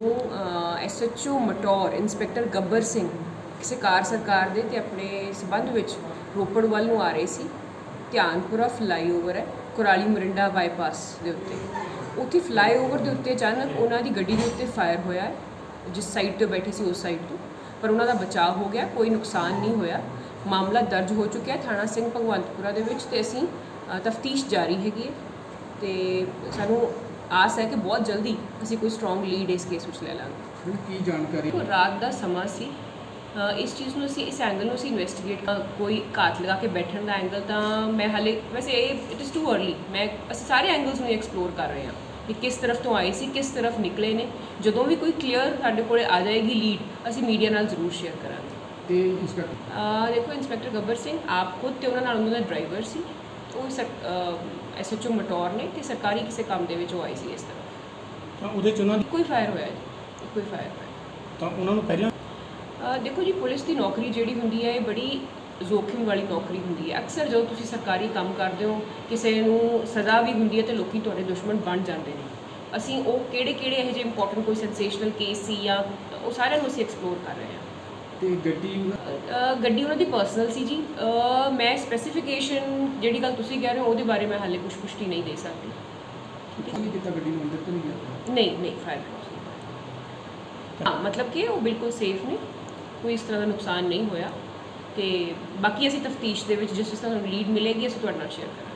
ਉਹ SHO Mataur inspector Gabbar Singh ਕਿਸੇ ਕਾਰ ਸਰਕਾਰ ਦੇ ਤੇ ਆਪਣੇ ਸਬੰਧ ਵਿੱਚ ਰੋਪੜ ਵੱਲ ਨੂੰ ਆ ਰਹੇ ਸੀ। ਧਿਆਨਪੁਰਾ ਫਲਾਈਓਵਰ ਹੈ, ਕੁਰਾਲੀ ਮਰਿੰਡਾ ਬਾਈਪਾਸ ਦੇ ਉੱਤੇ। ਉੱਥੇ ਫਲਾਈਓਵਰ ਦੇ ਉੱਤੇ ਅਚਾਨਕ ਉਹਨਾਂ ਦੀ ਗੱਡੀ ਦੇ ਉੱਤੇ ਫਾਇਰ ਹੋਇਆ ਹੈ, ਜਿਸ ਸਾਈਡ ਤੋਂ ਬੈਠੇ ਸੀ ਉਸ ਸਾਈਡ ਤੋਂ। ਪਰ ਉਹਨਾਂ ਦਾ ਬਚਾਅ ਹੋ ਗਿਆ, ਕੋਈ ਨੁਕਸਾਨ ਨਹੀਂ ਹੋਇਆ। ਮਾਮਲਾ ਦਰਜ ਹੋ ਚੁੱਕਿਆ ਹੈ ਥਾਣਾ ਸਿੰਘ ਭਗਵੰਤਪੁਰਾ ਦੇ ਵਿੱਚ ਤੇ ਅਸੀਂ ਤਫਤੀਸ਼ ਜਾਰੀ ਹੈਗੀ ਹੈ। ਤੇ ਸਾਨੂੰ ਆਸ ਹੈ ਕਿ ਬਹੁਤ ਜਲਦੀ ਅਸੀਂ ਕੋਈ ਸਟਰੋਂਗ ਲੀਡ ਇਸ ਕੇਸ ਵਿੱਚ ਲੈ ਲਾਂਗੇ। ਹੁਣ ਕੀ ਜਾਣਕਾਰੀ? ਦੇਖੋ ਰਾਤ ਦਾ ਸਮਾਂ ਸੀ। ਅ, ਇਸ ਚੀਜ਼ ਨੂੰ ਅਸੀਂ ਇਸ ਐਂਗਲ ਨੂੰ ਅਸੀਂ ਇਨਵੈਸਟੀਗੇਟ ਕੋਈ ਘਾਤ ਲਗਾ ਕੇ ਬੈਠਣ ਦਾ ਐਂਗਲ ਤਾਂ ਮੈਂ ਹਾਲੇ ਵੈਸੇ ਇਹ ਇਟ ਇਜ਼ ਟੂ अर्ਲੀ ਮੈਂ ਅਸੀਂ ਸਾਰੇ ਐਂਗਲਸ ਨੂੰ ਐਕਸਪਲੋਰ ਕਰ ਰਹੇ ਹਾਂ ਕਿ ਕਿਸ ਤਰਫ ਤੋਂ ਆਏ ਸੀ ਕਿਸ ਤਰਫ ਨਿਕਲੇ ਨੇ। ਜਦੋਂ ਵੀ ਕੋਈ ਕਲੀਅਰ ਸਾਡੇ ਕੋਲੇ ਆ ਜਾਏਗੀ ਲੀਡ ਅਸੀਂ ਮੀਡੀਆ ਨਾਲ ਜ਼ਰੂਰ ਸ਼ੇਅਰ ਕਰਾਂਗੇ। ਤੇ ਇੰਸਪੈਕਟਰ ਅ, ਦੇਖੋ ਇੰਸਪੈਕਟਰ ਗੱਬਰ ਸਿੰਘ ਆਪ ਖੁਦ ਤੇ ਉਹਨਾਂ ਨਾਲ ਉਹਨਾਂ ਦਾ ਡਰਾਈਵਰ ਸੀ। ਉਹ ਐਸਐਚਓ ਮਟੌਰ ਨੇ ਤੇ ਸਰਕਾਰੀ ਕਿਸੇ ਕੰਮ ਦੇ ਵਿੱਚ ਉਹ ਆਈ ਸੀ ਇਸ ਤਰ੍ਹਾਂ। ਤਾਂ ਉਹਦੇ ਚ ਉਹਨਾਂ ਕੋਈ ਫਾਇਰ ਹੋਇਆ ਜੀ ਕੋਈ ਫਾਇਰ ਹੋਇਆ। ਤਾਂ ਉਹਨਾਂ ਨੂੰ ਪਹਿਲਾਂ ਦੇਖੋ ਜੀ ਪੁਲਿਸ ਦੀ ਨੌਕਰੀ ਜਿਹੜੀ ਹੁੰਦੀ ਹੈ ਇਹ ਬੜੀ ਜ਼ੋਖਿਮ ਵਾਲੀ ਨੌਕਰੀ ਹੁੰਦੀ ਹੈ। ਅਕਸਰ ਜਦੋਂ ਤੁਸੀਂ ਸਰਕਾਰੀ ਕੰਮ ਕਰਦੇ ਹੋ ਕਿਸੇ ਨੂੰ ਸਜ਼ਾ ਵੀ ਹੁੰਦੀ ਹੈ ਤੇ ਲੋਕੀ ਤੁਹਾਡੇ ਦੁਸ਼ਮਣ ਬਣ ਜਾਂਦੇ ਨੇ। ਅਸੀਂ ਉਹ ਕਿਹੜੇ ਕਿਹੜੇ ਇਹੋ ਜਿਹੇ ਇੰਪੋਰਟੈਂਟ ਕੋਈ ਸੈਂਸੇਸ਼ਨਲ ਕੇਸ ਸੀ ਜਾਂ ਉਹ ਸਾਰਿਆਂ ਨੂੰ ਅਸੀਂ ਐਕਸਪਲੋਰ ਕਰ ਰਹੇ ਹਾਂ। ਤੇ ਗੱਡੀ ਗੱਡੀ ਉਹਨਾਂ ਦੀ ਪਰਸਨਲ ਸੀ ਜੀ। ਮੈਂ ਸਪੈਸੀਫਿਕੇਸ਼ਨ ਜਿਹੜੀ ਗੱਲ ਤੁਸੀਂ ਕਹਿ ਰਹੇ ਹੋ ਉਹਦੇ ਬਾਰੇ ਮੈਂ ਹਾਲੇ ਕੁਝ ਪੁਸ਼ਟੀ ਨਹੀਂ ਦੇ ਸਕਦੀ। ਕੀ ਕੀਤਾ ਗੱਡੀ ਨੂੰ ਅੰਦਰ ਤਾਂ ਨਹੀਂ ਗਿਆ ਨਹੀਂ ਨਹੀਂ ਫਾਇਰ ਹਾਂ ਮਤਲਬ ਕਿ ਉਹ ਬਿਲਕੁਲ ਸੇਫ ਨੇ ਕੋਈ ਇਸ ਤਰ੍ਹਾਂ ਦਾ ਨੁਕਸਾਨ ਨਹੀਂ ਹੋਇਆ। ਤੇ ਬਾਕੀ ਅਸੀਂ ਤਫਤੀਸ਼ ਦੇ ਵਿੱਚ ਜਿਸ ਜਿਸ ਤਰ੍ਹਾਂ ਲੀਡ ਮਿਲੇਗੀ ਅਸੀਂ ਤੁਹਾਡੇ ਨਾਲ ਸ਼ੇਅਰ ਕਰਾਂਗੇ।